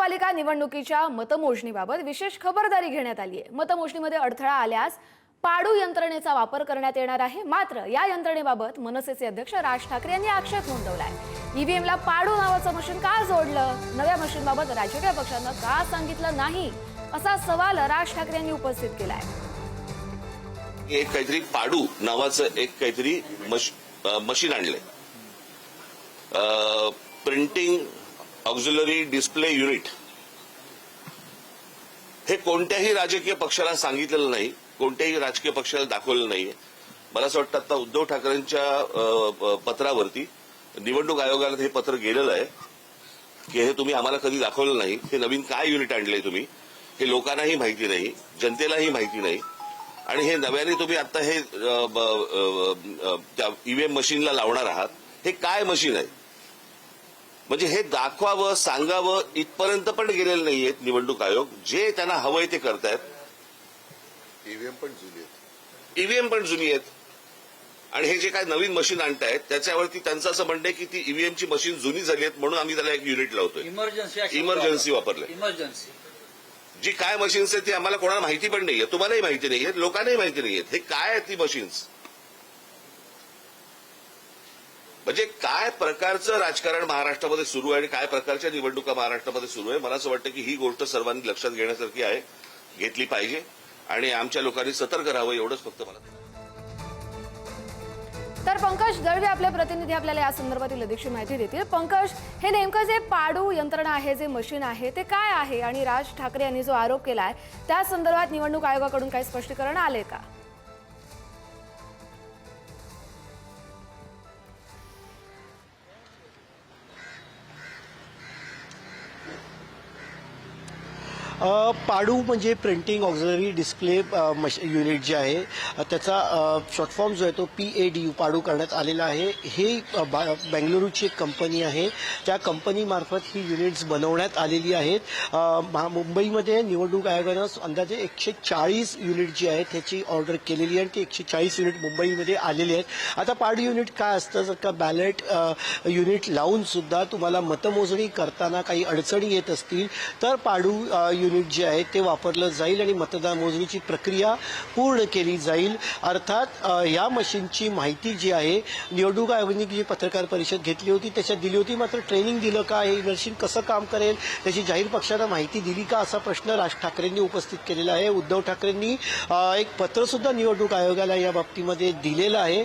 महापालिका निवडणुकीच्या मतमोजणीबाबत विशेष खबरदारी घेण्यात आली आहे. मतमोजणीमध्ये अडथळा आल्यास पाडू यंत्रणेचा वापर करण्यात येणार आहे. मात्र या यंत्रणेबाबत मनसेचे अध्यक्ष राज ठाकरे यांनी आक्षेप नोंदवलाय. ईव्हीएमला पाडू नावाचं मशीन का जोडलं? नव्या मशीनबाबत राजकीय पक्षांना का सांगितलं नाही? असा सवाल राज ठाकरे यांनी उपस्थित केलाय. एक काहीतरी पाडू नावाचं एक काहीतरी मशीन आणलंय. प्रिंटिंग ऑक्झिलरी डिस्प्ले युनिट हे कोणत्याही राजकीय पक्षाला सांगितलेलं नाही कोणत्याही राजकीय पक्षाला दाखवलेलं नाही मला असं वाटतं आता उद्धव ठाकरेंच्या पत्रावरती निवडणूक आयोगाला हे पत्र गेलेलं आहे की हे तुम्ही आम्हाला कधी दाखवलं नाही. हे नवीन काय युनिट आणलंय तुम्ही? हे लोकांनाही माहिती नाही जनतेलाही माहिती नाही. आणि हे नव्याने तुम्ही आता हे ईव्हीएम मशीनला लावणार आहात. हे काय मशीन आहे? म्हणजे हे दाखवावं सांगावं इथपर्यंत पण गेलेलं नाहीयेत निवडणूक आयोग. जे त्यांना हवंय ते करतायत. ईव्हीएम पण जुनी आहेत. ईव्हीएम पण जुनी आहेत. आणि हे जे काय नवीन मशीन आणतायत त्याच्यावरती त्यांचं असं म्हणणं आहे की ती ईव्हीएमची मशीन जुनी झाली आहेत म्हणून आम्ही त्याला एक युनिट लावतोय. इमर्जन्सी इमर्जन्सी वापरलंय. इमर्जन्सी जी काय मशीन्स आहेत ती आम्हाला कोणाला माहिती पण नाहीये. तुम्हालाही माहिती नाहीये लोकांनाही माहिती नाहीये हे काय आहेत ती मशीन्स म्हणजे काय प्रकारचं राजकारण महाराष्ट्रामध्ये सुरू आहे आणि काय प्रकारच्या निवडणुका महाराष्ट्रामध्ये सुरू आहे? मला असं वाटतं की ही गोष्ट सर्वांनी लक्षात घेण्यासारखी आहे घेतली पाहिजे आणि आमच्या लोकांनी सतर्क राहावं एवढंच फक्त मला तर पंकज दळवे आपले प्रतिनिधी आपल्याला या संदर्भातील अधिकची माहिती देतील. पंकज हे नेमकं जे पाडू यंत्रणा आहे जे मशीन आहे ते काय आहे? आणि राज ठाकरे यांनी जो आरोप आहे त्या संदर्भात निवडणूक आयोगाकडून काही स्पष्टीकरण आले का? पाडू म्हणजे प्रिंटिंग ऑक्झिलरी डिस्प्ले मश युनिट जे आहे त्याचा शॉर्ट फॉर्म जो आहे तो पी ए डी यू पाडू करण्यात आलेला आहे. हे बा- बेंगलुरूची एक कंपनी आहे. त्या कंपनीमार्फत ही युनिट्स बनवण्यात आलेली आहेत. महा- मुंबईमध्ये निवडणूक आयोगानं अंदाजे एकशे चाळीस युनिट जी आहेत त्याची ऑर्डर केलेली आहे आणि ती एकशे चाळीस युनिट मुंबईमध्ये आलेली आहेत. आता पाडू युनिट काय असतं? जर का बॅलेट युनिट लावून सुद्धा तुम्हाला मतमोजणी करताना काही अडचणी येत असतील तर पाडू युनिट युनिट जे आहे ते वापरलं जाईल आणि मतदान मोजणीची प्रक्रिया पूर्ण केली जाईल. अर्थात या मशीनची माहिती जी आहे निवडणूक आयोगाने जी पत्रकार परिषद घेतली होती त्याच्यात दिली होती मात्र ट्रेनिंग दिलं का हे मशीन कसं काम करेल त्याची जाहीर पक्षाला माहिती दिली का असा प्रश्न राज ठाकरेंनी उपस्थित केलेला आहे. उद्धव ठाकरेंनी एक पत्र सुद्धा निवडणूक आयोगाला या बाबतीमध्ये दिलेलं आहे.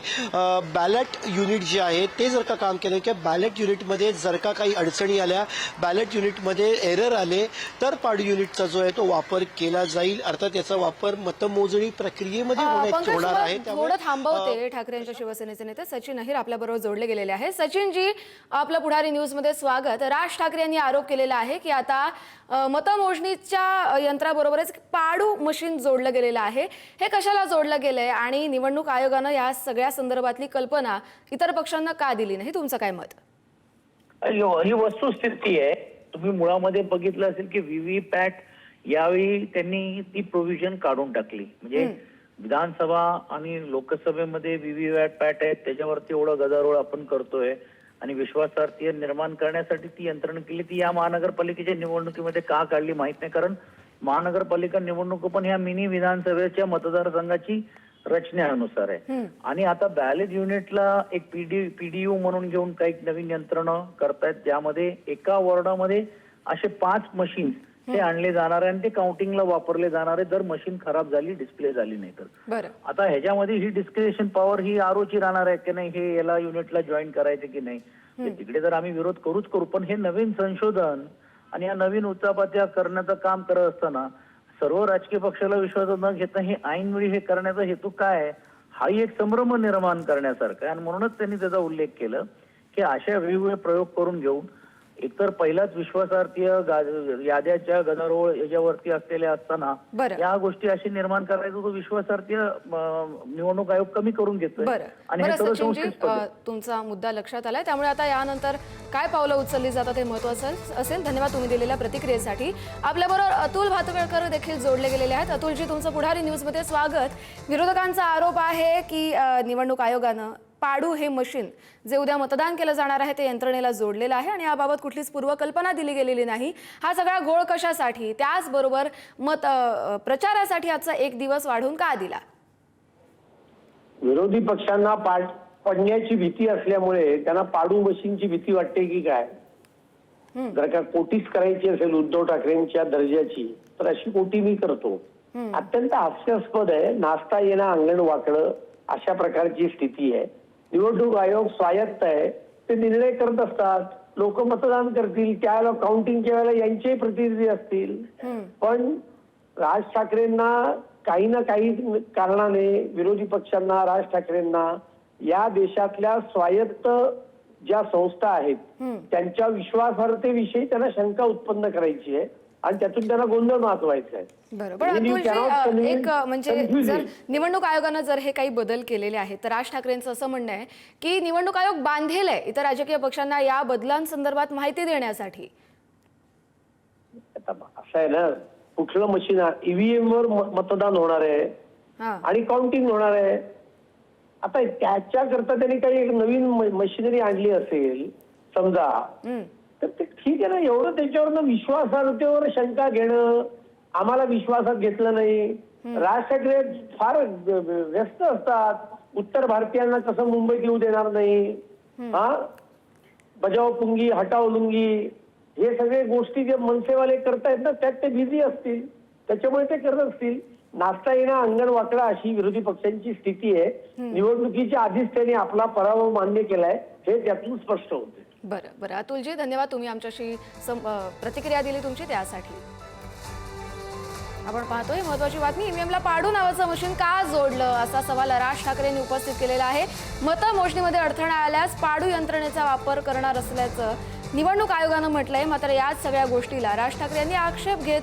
बॅलेट युनिट जे आहे ते जर का काम केलं किंवा बॅलेट युनिटमध्ये जर का काही अडचणी आल्या बॅलेट युनिटमध्ये एरर आले तर पाडू युनिटचा जो आहे तो वापर केला जाईल. अर्थात याचा वापर मतमोजणी प्रक्रियेमध्ये पंकज होणार आहे. थोडं थोडं थांबवते ठाकरे यांच्या शिवसेनेचे नेते. सचिन अहिर आपल्याबरोबर जोडले गेलेले आहे सचिनजी आपलं पुढारी न्यूजमध्ये स्वागत. राज ठाकरे यांनी आरोप केलेला आहे की आता मतमोजणीच्या यंत्राबरोबरच पाडू मशीन जोडलं गेलेलं आहे. हे कशाला जोडलं गेलंय आणि निवडणूक आयोगानं या सगळ्या संदर्भातली कल्पना इतर पक्षांना का दिली नाही? तुमचं काय मत? ही वस्तुस्थिती आहे. तुम्ही मुळामध्ये बघितलं असेल की व्हीव्ही पॅट यावेळी त्यांनी ती प्रोव्हिजन काढून टाकली. म्हणजे विधानसभा आणि लोकसभेमध्ये व्हीव्ही पॅट आहेत त्याच्यावरती एवढं गदारोळ आपण करतोय आणि विश्वासार्थी निर्माण करण्यासाठी ती यंत्रणा केली. ती या महानगरपालिकेच्या निवडणुकीमध्ये का काढली माहीत नाही कारण महानगरपालिका निवडणूक पण ह्या मिनी विधानसभेच्या मतदारसंघाची रचनेनुसार आहे. आणि आता बॅलेट युनिटला एक पीडी पीडीयू म्हणून घेऊन काही नवीन यंत्रणा करतायत ज्यामध्ये एका वॉर्डामध्ये असे पाच मशीन ते आणले जाणार आहे आणि ते काउंटिंगला वापरले जाणार आहे जर मशीन खराब झाली डिस्प्ले झाली नाही तर. आता ह्याच्यामध्ये ही डिस्क्रिप्शन पॉवर ही आरोची राहणार आहे की नाही हे याला युनिटला जॉईन करायचे की नाही? तिकडे तर आम्ही विरोध करूच करू पण हे नवीन संशोधन आणि या नवीन उचापात्या करण्याचं काम करत असताना सर्व राजकीय पक्षाला विश्वासात न घेता हे ऐनवेळी हे करण्याचा हेतू काय आहे हाही एक संभ्रम निर्माण करण्यासारखा आहे. आणि म्हणूनच त्यांनी त्याचा उल्लेख केलं की अशा वेगवेगळे प्रयोग करून घेऊन एकतर पहिलाच विश्वासार्थीय याद्याच्या गदारोळ याच्यावरती असलेल्या असताना बरं. या गोष्टी अशी निर्माण करायचा तो विश्वासार्थीय निवडणूक आयोग कमी करून घेतोय. बरं. आणि. तुमचा मुद्दा लक्षात आलाय. त्यामुळे आता यानंतर काय पावलं उचलली जातात हे महत्वाचं असेल. धन्यवाद तुम्ही दिलेल्या प्रतिक्रियेसाठी. आपल्याबरोबर अतुल भातुकेळकर देखील जोडले गेलेले आहेत. अतुलजी तुमचं पुढारी न्यूजमध्ये स्वागत. विरोधकांचा आरोप आहे की निवडणूक आयोगानं पाडू हे मशीन जे उद्या मतदान केलं जाणार आहे ते यंत्रणेला जोडलेलं आहे आणि याबाबत कुठलीच पूर्वकल्पना दिली गेलेली नाही. हा सगळा गोळ कशासाठी? त्याचबरोबर मत प्रचारासाठी आजचा एक दिवस वाढवून का दिला? विरोधी पक्षांना पाड पडण्याची भीती असल्यामुळे त्यांना पाडू मशीनची भीती वाटते की काय? जर का कोटीच करायची असेल उद्धव ठाकरेंच्या दर्जाची तर अशी कोटी मी करतो. अत्यंत हास्यास्पद आहे नाचता येणं अंगण वाकडं अशा प्रकारची स्थिती आहे. निवडणूक आयोग स्वायत्त आहे. ते निर्णय करत असतात. लोक मतदान करतील. त्यावेळेला काउंटिंगच्या वेळेला यांचेही प्रतिनिधी असतील. पण राज ठाकरेंना काही ना काही कारणाने विरोधी पक्षांना राज ठाकरेंना या देशातल्या स्वायत्त ज्या संस्था आहेत त्यांच्या विश्वासार्हतेविषयी त्यांना शंका उत्पन्न करायची आहे. आणि त्यातून त्यांना गोंधळ माजवायचा आहे. एक म्हणजे जर. निवडणूक आयोगानं जर हे काही बदल केलेले आहेत तर राज ठाकरेंचं असं म्हणणं आहे की निवडणूक आयोग बांधेल आहे इतर राजकीय पक्षांना या बदलांसंदर्भात माहिती देण्यासाठी. आता असं आहे ना कुठलं मशीन ईव्हीएम वर म- मतदान होणार आहे आणि काउंटिंग होणार आहे. आता त्याच्याकरता त्यांनी काही एक नवीन मशिनरी आणली असेल समजा ठीक आहे ना एवढं त्याच्यावर विश्वासार्हतेवर शंका घेणं आम्हाला विश्वासात घेतलं नाही. राज ठाकरे फार व्य- व्य- व्यस्त असतात. उत्तर भारतीयांना कसं मुंबईत येऊ देणार नाही. हा? बजाव पुंगी हटाव लुंगी हे सगळे गोष्टी जे मनसेवाले करतायत ना त्यात ते बिझी असतील. त्याच्यामुळे ते करत असतील. नाचता येणं अंगण वाकडा अशी विरोधी पक्षांची स्थिती आहे. निवडणुकीच्या आधीच त्यांनी आपला पराभव मान्य केलाय. हे त्यातून स्पष्ट होते. बरं बरं. अतुलजी धन्यवाद तुम्ही आमच्याशी सं- अ, प्रतिक्रिया दिली तुमची त्यासाठी. आपण पाहतोय महत्वाची बातमी. ईव्हीएमला पाडू नावाचं मशीन का जोडलं? असा सवाल राज ठाकरेंनी उपस्थित केलेला आहे. मतमोजणीमध्ये अडथळा आल्यास पाडू यंत्रणेचा वापर करणार असल्याचं निवडणूक आयोगानं म्हटलंय. मात्र याच सगळ्या गोष्टीला राज ठाकरे यांनी आक्षेप घेत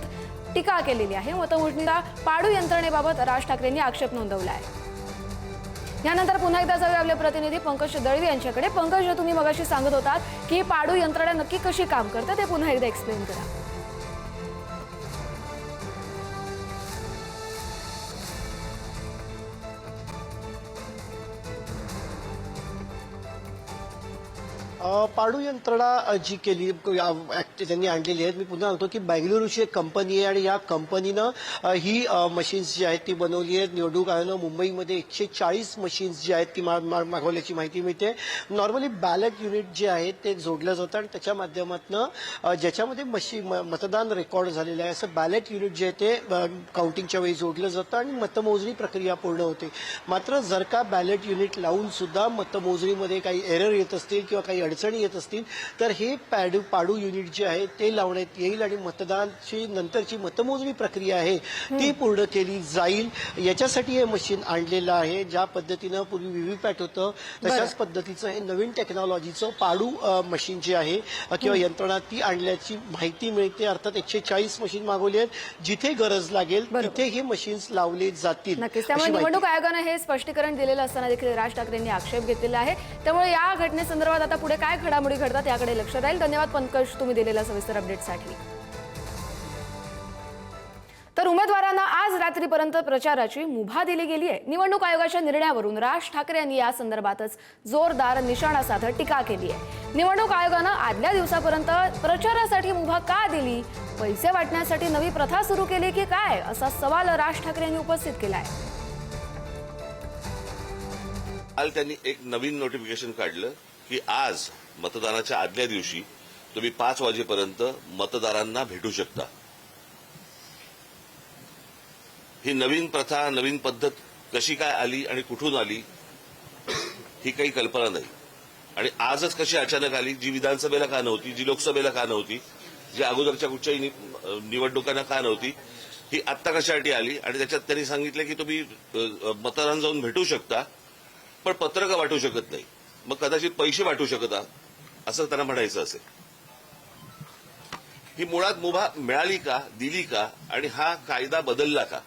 टीका केलेली आहे. मतमोजणीला पाडू यंत्रणेबाबत राज ठाकरेंनी आक्षेप नोंदवला आहे. यानंतर पुन्हा एकदा जाऊया आपले प्रतिनिधी पंकज दळवी यांच्याकडे. पंकज तुम्ही मगाशी सांगत होतात की पाडू यंत्रणा नक्की कशी काम करते ते पुन्हा एकदा एक्सप्लेन करा. पाडू यंत्रणा जी केली त्यांनी आणलेली आहेत मी पुन्हा सांगतो की बँगलुरूची एक कंपनी आहे आणि या कंपनीनं ही मशीन्स जी आहेत ती बनवली आहेत. निवडणूक आयोगानं मुंबईमध्ये एकशे चाळीस मशीन्स जी आहेत ती मा- मा- मागवल्याची माहिती मिळते. नॉर्मली बॅलेट युनिट जे आहेत ते जोडलं जातं आणि त्याच्या माध्यमातून ज्याच्यामध्ये मशी म- मतदान रेकॉर्ड झालेलं आहे. असं बॅलेट युनिट जे आहे ते काउंटिंगच्या वेळी जोडलं जातं आणि मतमोजणी प्रक्रिया पूर्ण होते. मात्र जर का बॅलेट युनिट लावून सुद्धा मतमोजणीमध्ये काही एरर येत असतील किंवा काही अडचण येत असतील तर हे पॅडू पाडू युनिट जे आहे ते लावण्यात येईल आणि मतदानची नंतरची मतमोजणी प्रक्रिया आहे ती पूर्ण केली जाईल. याच्यासाठी हे मशीन आणलेलं आहे ज्या पद्धतीनं पूर्वी व्हीव्हीपॅट होतं तशाच पद्धतीचं हे नवीन टेक्नॉलॉजीचं पाडू मशीन जे आहे किंवा यंत्रणा ती आणल्याची माहिती मिळते. अर्थात एकशे चाळीस मशीन मागवली आहेत. जिथे गरज लागेल. तिथे हे मशीन्स लावले जातील त्यामुळे. निवडणूक आयोगानं हे स्पष्टीकरण दिलेलं असताना देखील राज ठाकरेंनी आक्षेप घेतलेला आहे. त्यामुळे या घटनेसंदर्भात आता पुढे काय घडामोडी घडतात याकडे लक्ष राहील धन्यवाद पंकज तुम्ही दिलेल्या सविस्तर अपडेटसाठी तर उमेदवारांना आज रात्रीपर्यंत प्रचाराची मुभा दिली गेली आहे. निवडणूक आयोगाच्या निर्णयावरून राज ठाकरे यांनी या संदर्भातच जोरदार निशाणा साधत टीका केली आहे. निवडणूक आयोगानं आदल्या दिवसापर्यंत प्रचारासाठी मुभा का दिली? पैसे वाटण्यासाठी नवी प्रथा सुरू केली की काय? असा सवाल राज ठाकरे यांनी उपस्थित केला आहे काल त्यांनी एक नवीन नोटिफिकेशन काढलं की आज मतदानाच्या आदल्या दिवशी तुम्ही पाच वाजेपर्यंत मतदारांना भेटू शकता. ही नवीन प्रथा नवीन पद्धत कशी काय आली आणि कुठून आली ही काही कल्पना नाही. आणि आजच कशी अचानक आली जी विधानसभेला का नव्हती जी लोकसभेला का नव्हती जी अगोदरच्या कुठच्याही निवडणुकांना का नव्हती ही आत्ता कशासाठी आली आणि त्याच्यात त्यांनी सांगितलं की तुम्ही मतदारांना जाऊन भेटू शकता पण पत्रकं वाटू शकत नाही. मग कदाचित पैसे वाटू शकता असं त्यांना म्हणायचं असेल. ही मुळात मुभा मिळाली का दिली का आणि हा कायदा बदलला का?